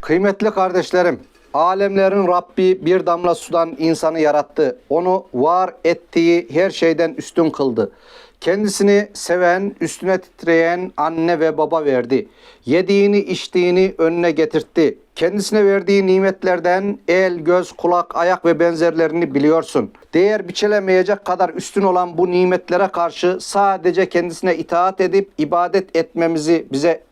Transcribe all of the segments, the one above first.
Kıymetli kardeşlerim, alemlerin Rabbi bir damla sudan insanı yarattı. Onu var ettiği her şeyden üstün kıldı. Kendisini seven, üstüne titreyen anne ve baba verdi. Yediğini, içtiğini önüne getirtti. Kendisine verdiği nimetlerden el, göz, kulak, ayak ve benzerlerini biliyorsun. Değer biçilemeyecek kadar üstün olan bu nimetlere karşı sadece kendisine itaat edip ibadet etmemizi bize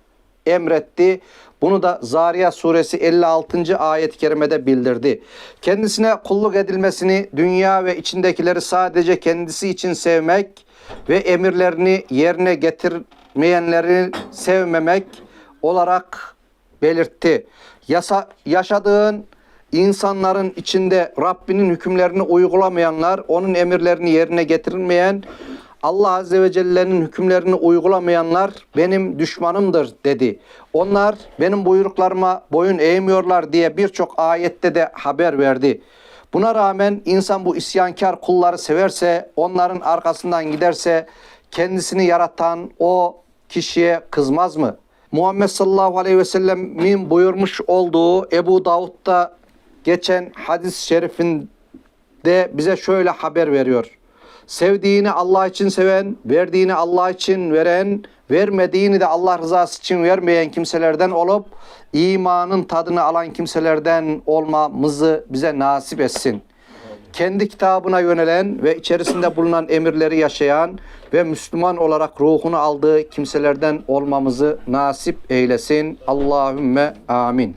emretti. Bunu da Zariyat suresi 56. ayet-i kerimede bildirdi. Kendisine kulluk edilmesini, dünya ve içindekileri sadece kendisi için sevmek ve emirlerini yerine getirmeyenleri sevmemek olarak belirtti. Yasa, yaşadığın insanların içinde Rabbinin hükümlerini uygulamayanlar, onun emirlerini yerine getirmeyen, Allah Azze ve Celle'nin hükümlerini uygulamayanlar benim düşmanımdır dedi. Onlar benim buyruklarıma boyun eğmiyorlar diye birçok ayette de haber verdi. Buna rağmen insan bu isyankar kulları severse, onların arkasından giderse kendisini yaratan o kişiye kızmaz mı? Muhammed sallallahu aleyhi ve sellemin buyurmuş olduğu Ebu Davud'da geçen hadis-i şerifinde bize şöyle haber veriyor. Sevdiğini Allah için seven, verdiğini Allah için veren, vermediğini de Allah rızası için vermeyen kimselerden olup imanın tadını alan kimselerden olmamızı bize nasip etsin. Kendi kitabına yönelen ve içerisinde bulunan emirleri yaşayan ve Müslüman olarak ruhunu aldığı kimselerden olmamızı nasip eylesin. Allahümme amin.